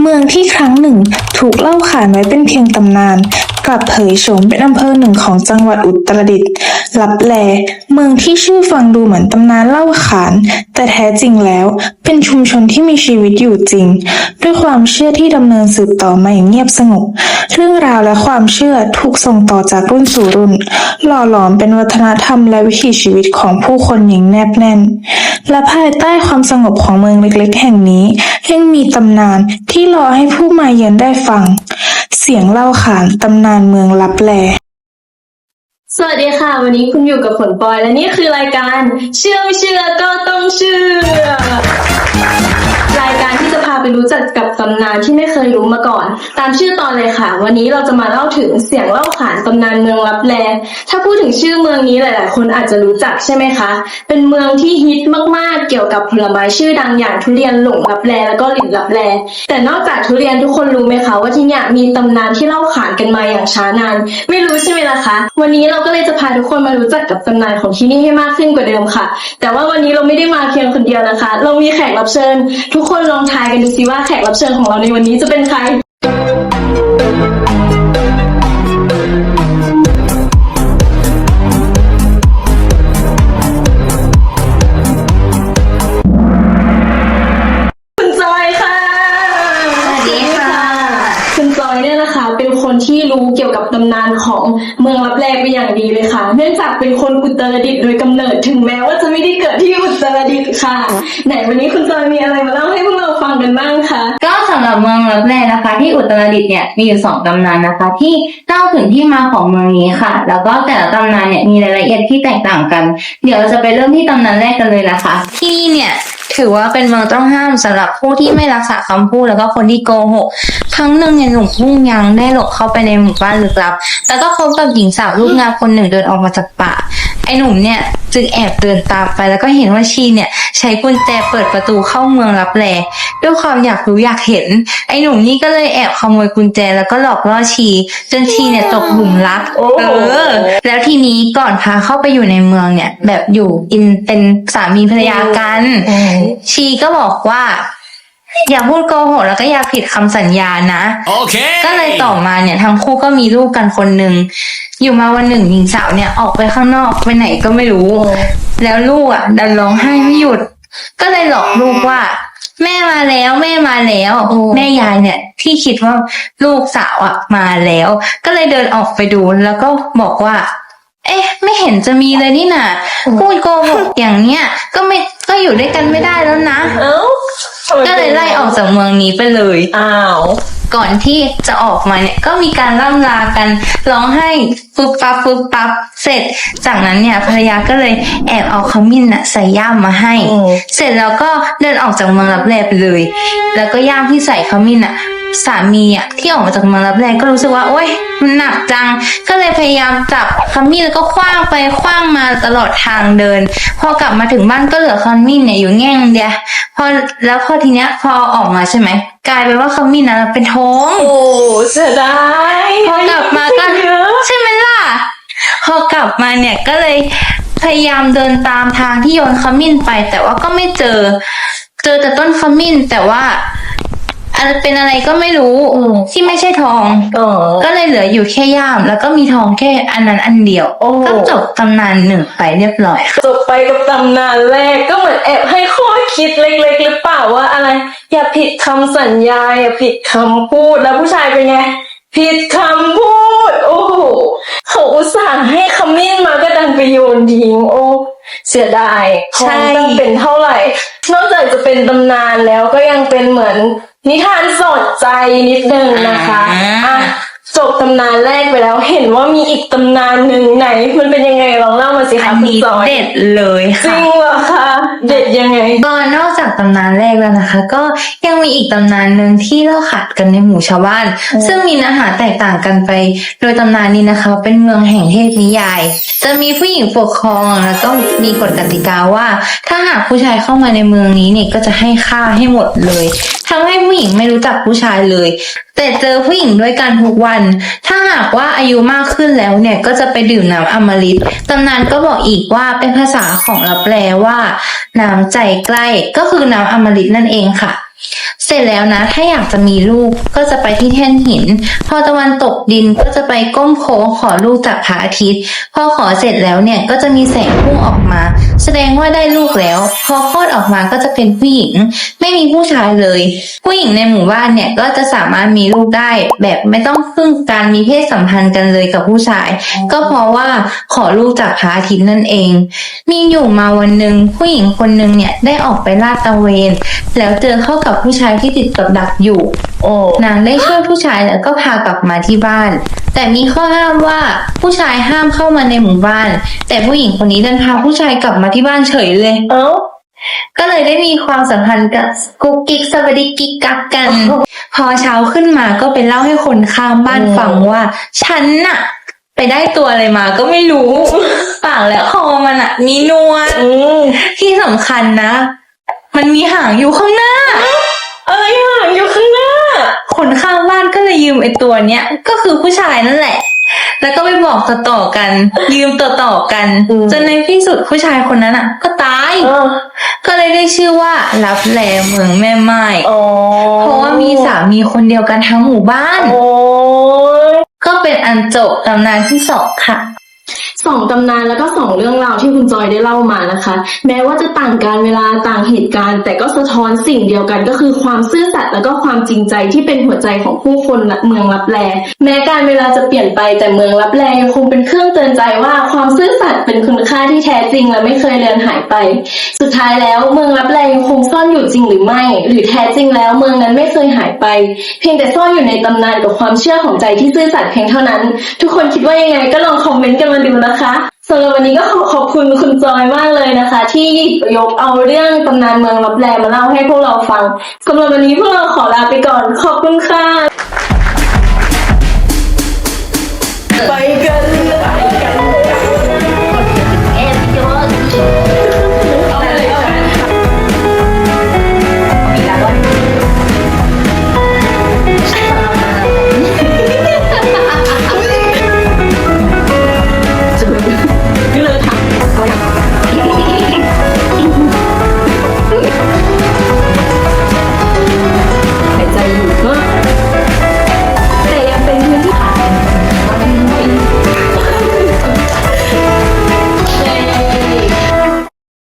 เมืองที่ครั้งหนึ่งถูกเล่าขานไว้เป็นเพียงตำนาน กลับเผยโฉมเป็นอำเภอหนึ่งของจังหวัดอุตรดิตถ์ลับแล เมืองที่ชื่อฟังดูเหมือนตำนานเล่าขาน แต่แท้จริงแล้ว เป็นชุมชนที่มีชีวิตอยู่จริง ด้วยความเชื่อที่ดำเนินสืบต่อมาอย่างเงียบสงบเรื่องราวและความเชื่อถูกส่งต่อจากรุ่นสู่รุ่น หล่อหลอมเป็นวัฒนธรรมและวิถีชีวิตของผู้คนอย่างแนบแน่น และภายใต้ความสงบของเมืองเล็กๆ แห่งนี้ ยังมีตำนานที่รอให้ผู้มาเยือนได้ฟัง เสียงเล่าขานตำนานเมืองลับแล สวัสดีค่ะ วันนี้คุณอยู่กับผลปอย และนี่คือรายการ เชื่อไม่เชื่อก็ต้องเชื่อ รายการที่จะพาไปรู้จักกับ ตำนานที่ไม่เคยรู้มาก่อน ตามชื่อตอนเลยค่ะ วันนี้เราจะมาเล่าถึงเสียงเล่าขานตำนานเมืองลับแล ถ้าพูดถึงชื่อเมืองนี้หลาย ๆ คนอาจจะรู้จักใช่ไหมคะ เป็นเมืองที่ฮิตมาก ๆ เกี่ยวกับผลไม้ชื่อดังอย่างทุเรียนหลงลับแลแล้วก็หลินลับแล แต่นอกจากทุเรียนทุกคนรู้ไหมคะว่าที่นี่มีตำนานที่เล่าขานกันมาอย่างช้านาน ไม่รู้ใช่ไหมล่ะคะ วันนี้เราก็เลยจะพาทุกคนมารู้จักกับตำนานของที่นี่ให้มากขึ้นกว่าเดิมค่ะ แต่ว่าวันนี้เราไม่ได้มาเพียงคนเดียวนะคะ เรามีแขกรับเชิญ ทุกคนลองทายกันดูสิว่าแขกรับเชิญของเราในวันนี้จะเป็นใคร คุณจอยค่ะสวัสดีค่ะ คุณจอยเนี่ยนะคะ เป็นคนที่รู้เกี่ยวกับตำนานของเมืองลับแลเป็นอย่างดีเลยค่ะ เนื่องจากเป็นคนอุตรดิตถ์โดยกำเนิดถึงแม้ว่าจะไม่ได้เกิดที่อุตรดิตถ์ค่ะ ไหนวันนี้คุณจอยมีอะไรมาเล่าให้พวกเราฟังกันบ้างคะ ก็ สำหรับเมืองรับแลนะคะ ที่อุตรดิตถ์เนี่ยมีอยู่สองตำนานนะคะ ที่เล่าถึงที่มาของเมืองนี้ค่ะ แล้วก็แต่ละตำนานเนี่ยมีรายละเอียดที่แตกต่างกัน เดี๋ยวเราจะไปเริ่มที่ตำนานแรกกันเลยนะคะ ที่นี่เนี่ยถือว่าเป็นเมืองต้องห้ามสำหรับผู้ที่ไม่รักษาคำพูดแล้วก็คนที่โกหกครั้งหนึ่งเนี่ยหนุ่มพุ่งยังได้หลบเข้าไปในหมู่บ้านลึกลับ แล้วก็พบกับหญิงสาวรูปงามคนหนึ่งเดินออกมาจากป่า ไอ้หนุ่มเนี่ยจึงแอบเดินตามไปแล้วก็เห็นว่าชีเนี่ยใช้กุญแจเปิดประตูเข้าเมืองรับแล ด้วยความอยากรู้อยากเห็น ไอ้หนุ่มนี่ก็เลยแอบขโมยกุญแจแล้วก็หลอกล่อชีจนชีเนี่ยตกหลุมรักโอ้เออ แล้วทีนี้ก่อนพาเข้าไปอยู่ในเมืองเนี่ย แบบอยู่กินเป็นสามีภรรยากัน ชีก็บอกว่าอย่าพูดโกหกแล้วก็อย่าผิดคำสัญญานะ Okay. ก็เลยต่อมาเนี่ยทั้งคู่ก็มีลูกกันคนหนึ่ง อยู่มาวันหนึ่งหญิงสาวเนี่ยออกไปข้างนอกไปไหนก็ไม่รู้ แล้วลูกอะ ดันร้องไห้ไม่หยุด ก็เลยหลอกลูกว่า แม่มาแล้วแม่มาแล้วโอ้ แม่ยายเนี่ย ที่คิดว่าลูกสาวอะมาแล้ว ก็เลยเดินออกไปดูแล้วก็บอกว่า เอ๊ะ ไม่เห็นจะมีเลยนี่นาพูดโกหกอย่างเนี้ยก็ไม่ก็อยู่ด้วยกันไม่ได้แล้วนะ เอ้าก็เลยไล่ออกจากเมืองนี้ไปเลย อ้าว ก่อนที่จะออกมาเนี่ยก็มีการล่ำลากันร้องไห้ปุ๊บปั๊บปุ๊บปั๊บเสร็จ จากนั้นเนี่ยภรรยาก็เลยแอบเอาขมิ้นน่ะใส่ย่ามมาให้อืมเสร็จแล้วก็เดินออกจากเมืองรับแลไปเลย แล้วก็ย่ามที่ใส่ขมิ้นอะ สามีอะที่ออกมาจากเมืองรับแลก็รู้สึกว่า โอ๊ยมันหนักจัง ก็เลยพยายามจับขมิ้นแล้วก็คว้างไปคว้างมาตลอดทางเดิน พอกลับมาถึงบ้านก็เหลือขมิ้นเนี่ยอยู่แง่งเดียวพอแล้วพอทีเนี้ยพอออกมาใช่ไหมกลายเป็นว่าขมิ้นน่ะเป็นท้อง โอ้เสียดายพอกลับมาก็เยอะใช่ไหมล่ะพอกลับมาเนี่ยก็เลยพยายามเดินตามทางที่โยนขมิ้นไป แต่ว่าก็ไม่เจอ เจอแต่ต้นขมิ้นแต่ว่า อะไรเป็นอะไรก็ไม่รู้ที่ไม่ใช่ทองเออก็เลยเหลืออยู่แค่ย่าม แล้วก็มีทองแค่อันนั้นอันเดียว โอ้ก็จบตำนานหนึ่งไปเรียบร้อยจบไปกับตำนานแรกก็เหมือนแอบให้ข้อคิดเล็กๆหรือเปล่าว่าอะไร อย่าผิดคำสัญญาอย่าผิดคำพูดแล้วผู้ชายเป็นไง ผิดคำพูด โอ้โหเขาอุตส่าห์ให้ขมิ้นมาก็ดันไปโยนทิ้งโอ้เสียดายทใช่องตั้งเป็นเท่าไหร่ นอกจากจะเป็นตำนานแล้วก็ยังเป็นเหมือน นิทานสดใจนิดนึงนะคะอะ จบตำนานแรกไปแล้วเห็นว่ามีอีกตำนานหนึ่งไหน มันเป็นยังไงลองเล่ามาสิอัคะนคุณนี้จอยเด็ดเลยจริค่ะงเหรอคะเด็ดยังไง ก็นอกจากตำนานแรกแล้วนะคะ ก็ยังมีอีกตำนานหนึ่งที่เล่าขัดกันในหมู่ชาวบ้านซึ่งมีเนื้อหาแตกต่างกันไป โดยตำนานนี้นะคะ เป็นเมืองแห่งเทพนิยาย จะมีผู้หญิงปกครองแล้วก็มีกฎกติกาว่า ถ้าหากผู้ชายเข้ามาในเมืองนี้เนี่ยก็จะให้ฆ่าให้หมดเลยทำให้ผู้หญิงไม่รู้จักผู้ชายเลย แต่เจอผู้หญิงด้วยกันทุกวัน ถ้าหากว่าอายุมากขึ้นแล้วเนี่ยก็จะไปดื่มน้ำอมฤตตำนานก็บอกอีกว่าเป็นภาษาของลับแปลว่า น้ำใจใกล้ก็คือน้ำอมฤตนั่นเองค่ะ เสร็จแล้วนะ ถ้าอยากจะมีลูกก็จะไปที่แท่นหิน พอตะวันตกดินก็จะไปก้มโค้งขอลูกจากพระอาทิตย์ พอขอเสร็จแล้วเนี่ยก็จะมีแสงพุ่งออกมา แสดงว่าได้ลูกแล้ว พอคลอดออกมาก็จะเป็นผู้หญิง ไม่มีผู้ชายเลย ผู้หญิงในหมู่บ้านเนี่ยก็จะสามารถมีลูกได้ แบบไม่ต้องพึ่งการมีเพศสัมพันธ์กันเลยกับผู้ชาย ก็เพราะว่าขอลูกจากพระอาทิตย์นั่นเอง มีอยู่มาวันหนึ่งผู้หญิงคนหนึ่งเนี่ยได้ออกไปลาดตระเวน แล้วเจอเข้ากับผู้ชายที่ติดกับดักอยู่ โอ้นางได้ช่วยผู้ชายแล้วก็พากลับมาที่บ้าน แต่มีข้อห้ามว่าผู้ชายห้ามเข้ามาในหมู่บ้าน แต่ผู้หญิงคนนี้ดันพาผู้ชายกลับมาที่บ้านเฉยเลย เอ้าก็เลยได้มีความสัมพันธ์กับกุ๊กกิ๊กสวัสดิกิกกักกัน พอเช้าขึ้นมาก็ไปเล่าให้คนข้างบ้านฟังว่า ฉันน่ะ ไปได้ตัวอะไรมาก็ไม่รู้ ปากและคอมันอะมีหนวดอืมที่สำคัญนะ มันมีหางอยู่ข้างหน้า อะไรห่างอยู่ข้างหน้า คนข้างบ้านก็เลยยืมไอ้ตัวเนี้ย ก็คือผู้ชายนั่นแหละ แล้วก็ไปบอกต่อๆกัน ยืมต่อๆกัน อืม จนในที่สุดผู้ชายคนนั้นอะ ก็ตาย เออก็เลยได้ชื่อว่ารับแลเมืองแม่ไม้อ๋อเพราะว่ามีสามีคนเดียวกันทั้งหมู่บ้าน โอ้ยก็เป็นอันจบตำนานที่สองค่ะ สองตำนานแล้วก็สองเรื่องราวที่คุณจอยได้เล่ามานะคะ แม้ว่าจะต่างการเวลาต่างเหตุการณ์ แต่ก็สะท้อนสิ่งเดียวกันก็คือความซื่อสัตย์แล้วก็ความจริงใจที่เป็นหัวใจของผู้คนเมืองลับแลแม้การเวลาจะเปลี่ยนไปแต่เมืองลับแลยังคงเป็นเครื่องเตือนใจว่าความซื่อสัตย์เป็นคุณค่าที่แท้จริงและไม่เคยเลือนหายไป สุดท้ายแล้วเมืองลับแลยังคงซ่อนอยู่จริงหรือไม่ หรือแท้จริงแล้วเมืองนั้นไม่เคยหายไป เพียงแต่ซ่อนอยู่ในตำนานกับความเชื่อของใจที่ซื่อสัตย์เพียงเท่านั้น ทุกคนคิดว่ายังไงก็ลองคอมเมนต์กันมาดูนะคะสำหรับวันนี้ก็ขอขอบคุณคุณจอยมากเลยนะคะ ที่ยกเอาเรื่องตำนานเมืองลับแลมาเล่าให้พวกเราฟังสำหรับวันนี้พวกเราขอลาไปก่อนขอบคุณค่ะ ไปกัน